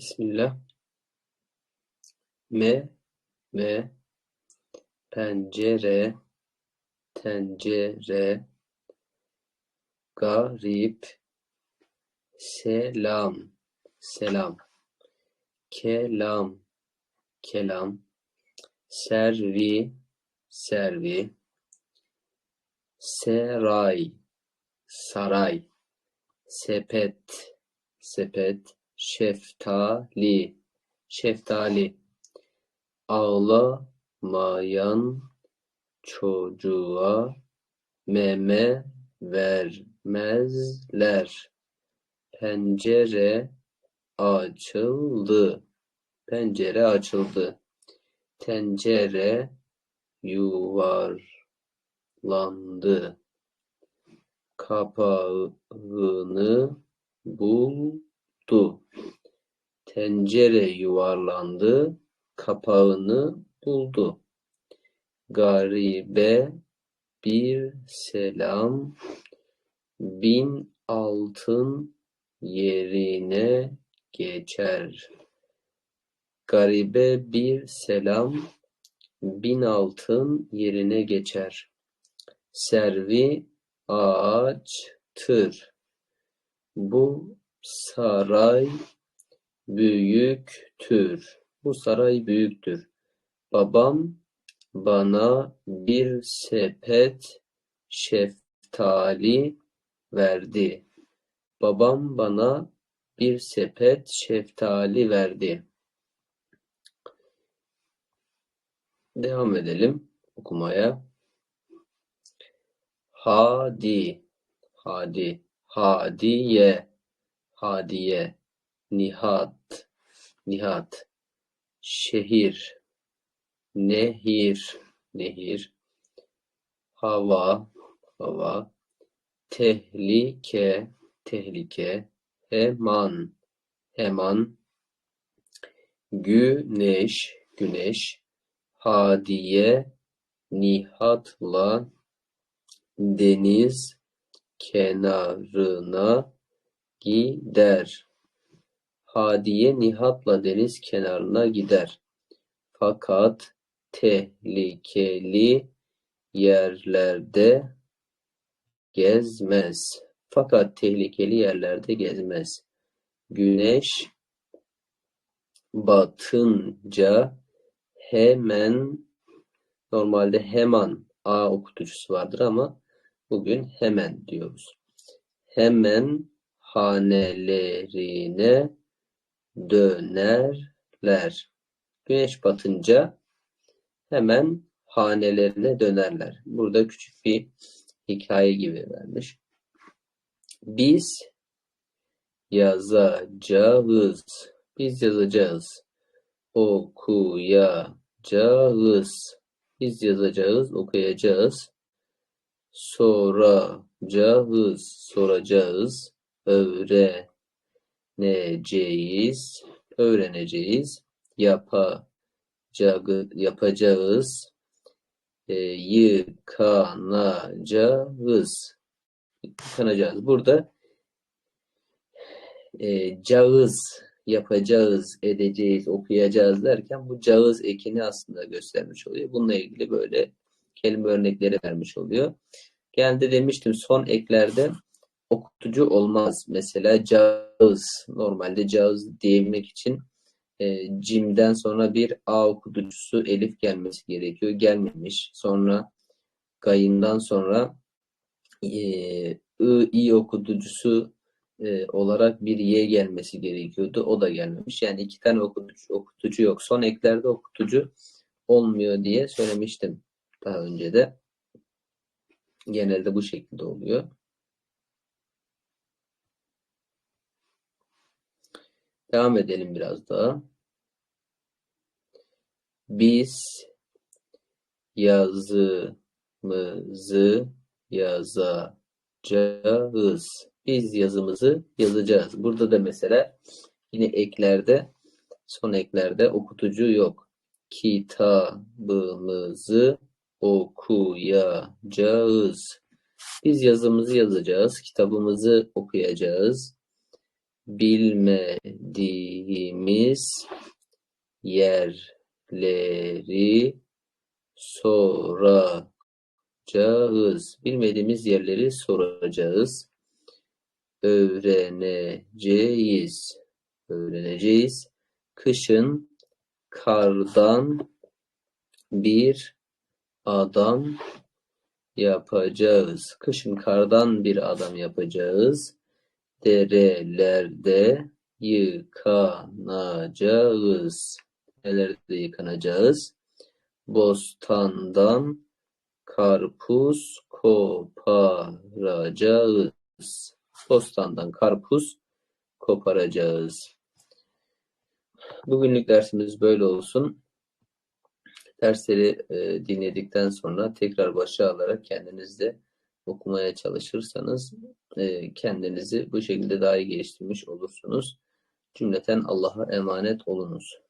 Bismillah. Me ve pencere tencere garip selam selam kelam kelam servi servi seray saray sepet sepet şeftali şeftali ağlamayan çocuğa meme vermezler. Pencere açıldı. Pencere açıldı. Tencere yuvarlandı. Kapağını buldu. Tencere yuvarlandı. Kapağını buldu. Garibe bir selam bin altın yerine geçer. Garibe bir selam bin altın yerine geçer. Servi ağaçtır. Bu saray büyüktür. Bu saray büyüktür. Babam bana bir sepet şeftali verdi. Babam bana bir sepet şeftali verdi. Devam edelim okumaya. Hadi, hadi, hadiye, hadiye, nihat, nihat, şehir, nehir, nehir, hava, hava, tehlike, tehlike, heman, heman, güneş, güneş, hadiye, nihatla. Deniz kenarına gider. Hadiye Nihat'la deniz kenarına gider. Fakat tehlikeli yerlerde gezmez. Fakat tehlikeli yerlerde gezmez. Güneş batınca hemen normalde hemen A okutucusu vardır ama bugün hemen diyoruz. Hemen hanelerine dönerler. Güneş batınca hemen hanelerine dönerler. Burada küçük bir hikaye gibi vermiş. Biz yazacağız. Biz yazacağız. Okuyacağız. Biz yazacağız, okuyacağız. Soracağız, soracağız. Öğreneceğiz, öğreneceğiz. Yapacağız, yapacağız. E, yıkanacağız. Yıkanacağız. Burada e, cağız yapacağız, edeceğiz, okuyacağız derken bu cağız ekini aslında göstermiş oluyor. Bununla ilgili böyle kelime örnekleri vermiş oluyor. Genelde demiştim son eklerde okutucu olmaz. Mesela cağız, normalde cağız diyebilmek için e, cimden sonra bir A okutucusu elif gelmesi gerekiyor. Gelmemiş. Sonra gayından sonra e, I, i okutucusu e, olarak bir Y gelmesi gerekiyordu. O da gelmemiş. Yani iki tane okutucu, okutucu yok. Son eklerde okutucu olmuyor diye söylemiştim daha önce de. Genelde bu şekilde oluyor. Devam edelim biraz daha. Biz yazımızı yazacağız. Biz yazımızı yazacağız. Burada da mesela yine eklerde son eklerde okutucu yok. Kitabımızı okuyacağız. Biz yazımızı yazacağız. Kitabımızı okuyacağız. Bilmediğimiz yerleri soracağız. Bilmediğimiz yerleri soracağız. Öğreneceğiz. Öğreneceğiz. Kışın kardan bir adam yapacağız. Kışın kardan bir adam yapacağız. Derelerde yıkanacağız. Derelerde yıkanacağız. Bostandan karpuz koparacağız. Bostandan karpuz koparacağız. Bugünlük dersimiz böyle olsun. Dersleri e, dinledikten sonra tekrar başa alarak kendiniz de okumaya çalışırsanız e, kendinizi bu şekilde daha iyi geliştirmiş olursunuz. Cümleten Allah'a emanet olunuz.